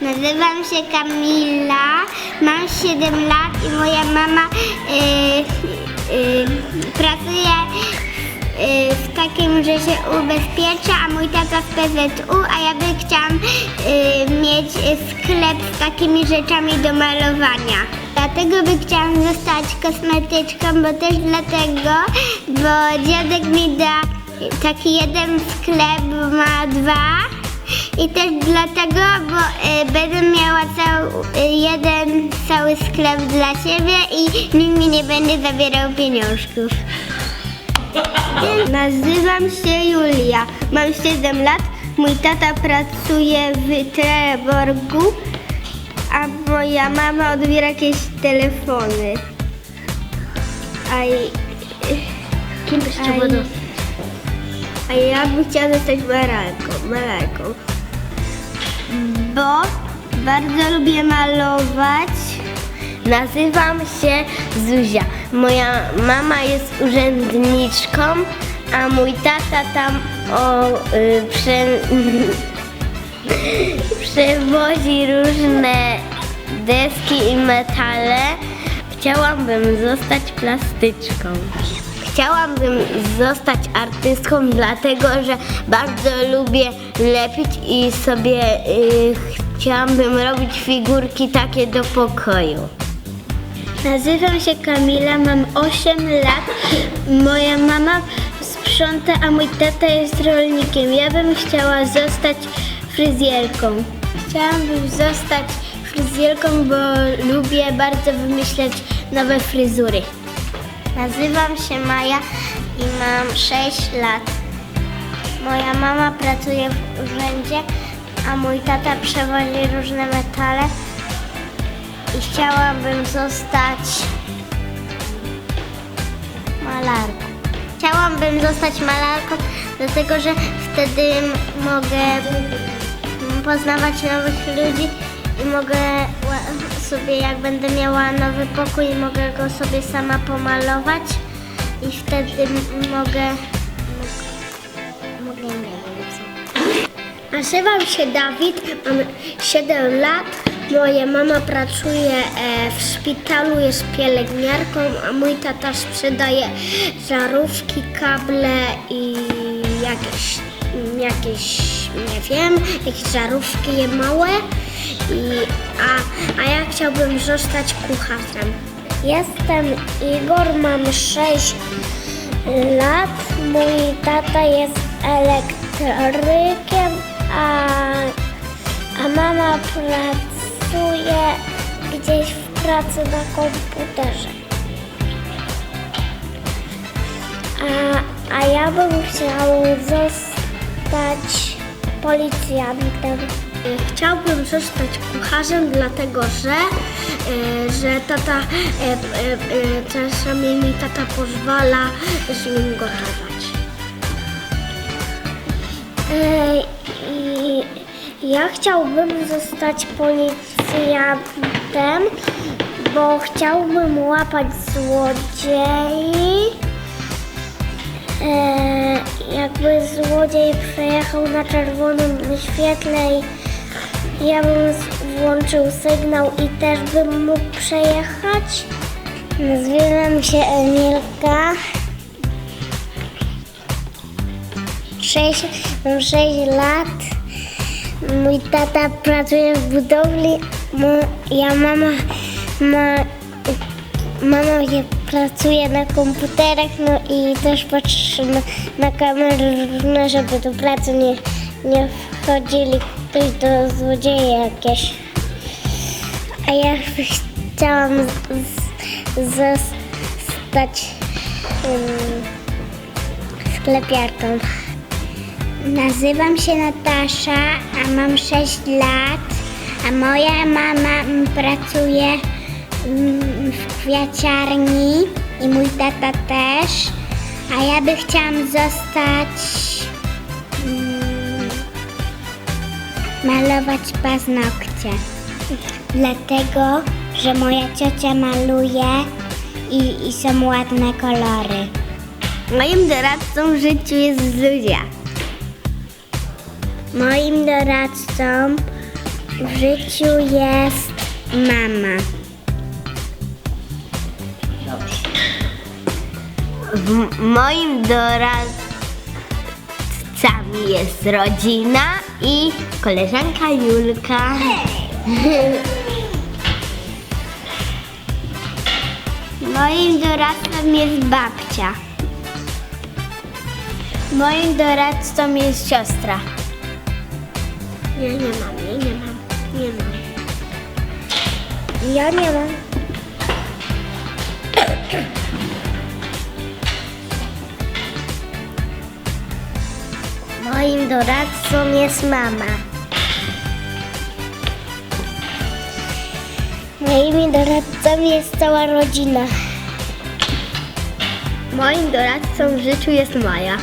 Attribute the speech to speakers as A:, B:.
A: Nazywam się Kamila, mam 7 lat i moja mama y, y, pracuje y, w takim, że się ubezpiecza, a mój tata w PZU, a ja by chciałam y, mieć sklep z takimi rzeczami do malowania. Dlatego by chciałam zostać kosmetyczką, bo też dlatego, bo dziadek mi da taki jeden sklep, ma dwa. I też dlatego, bo y, będę miała cały, y, jeden cały sklep dla siebie i nikt mi nie będzie zabierał pieniążków. Nazywam się Julia, mam 7 lat, mój tata pracuje w Treborgu, a moja mama odbiera jakieś telefony. A, i-
B: Kim byś chciała
A: a ja bym chciała zostać malarką, malarką. Bo bardzo lubię malować.
B: Nazywam się Zuzia. Moja mama jest urzędniczką, a mój tata tam o, y, prze, przewozi różne deski i metale. Chciałabym zostać plastyczką. Chciałabym zostać artystką, dlatego że bardzo lubię lepić i sobie y, chciałabym robić figurki takie do pokoju.
A: Nazywam się Kamila, mam 8 lat. Moja mama sprząta, a mój tata jest rolnikiem. Ja bym chciała zostać fryzjerką. Chciałabym zostać fryzjerką, bo lubię bardzo wymyślać nowe fryzury. Nazywam się Maja i mam 6 lat. Moja mama pracuje w urzędzie, a mój tata przewozi różne metale i chciałabym zostać malarką. Chciałabym zostać malarką, dlatego że wtedy mogę poznawać nowych ludzi i mogę sobie, jak będę miała nowy pokój, mogę go sobie sama pomalować i wtedy mogę, mogę nie wiem co. Nazywam się Dawid, mam 7 lat. Moja mama pracuje e, w szpitalu, jest pielęgniarką, a mój tata sprzedaje żarówki, kable i jakieś, jakieś nie wiem, jakieś żarówki małe. A, a ja chciałbym zostać kucharzem. Jestem Igor, mam 6 lat. Mój tata jest elektrykiem, a, a mama pracuje gdzieś w pracy na komputerze. A, a ja bym chciał zostać policjantem. Chciałbym zostać kucharzem, dlatego że, e, że tata, e, czasami mi tata pozwala z nim gotować. Ja chciałbym zostać policjantem, bo chciałbym łapać złodziei. Jakby złodziej przejechał na czerwonym świetle i ja bym włączył sygnał i też bym mógł przejechać. Nazywam się Emilka. Sześć, mam 6 lat. Mój tata pracuje w budowli. Ja mama ma, mama je pracuje na komputerach, no i też patrzy na, na kamery różne, żeby do pracy nie, nie wchodzili ktoś do złodzieja jakieś. A ja chciałam zostać um, sklepiarką. Nazywam się Natasza, a mam 6 lat, a moja mama pracuje mm, w kwiaciarni i mój tata też, a ja by chciałam zostać malować paznokcie. Dlatego, że moja ciocia maluje i, i są ładne kolory. Moim doradcą w życiu jest Zuzia. Moim doradcą w życiu jest mama.
B: W moim doradcami jest rodzina i koleżanka Julka.
A: Moim doradcą jest babcia.
B: Moim doradcą jest siostra.
A: Ja nie mam, ja nie mam, nie mam. Ja nie mam.
B: Moim doradcą jest mama.
A: Moimi doradcami jest cała rodzina.
B: Moim doradcą w życiu jest Maja.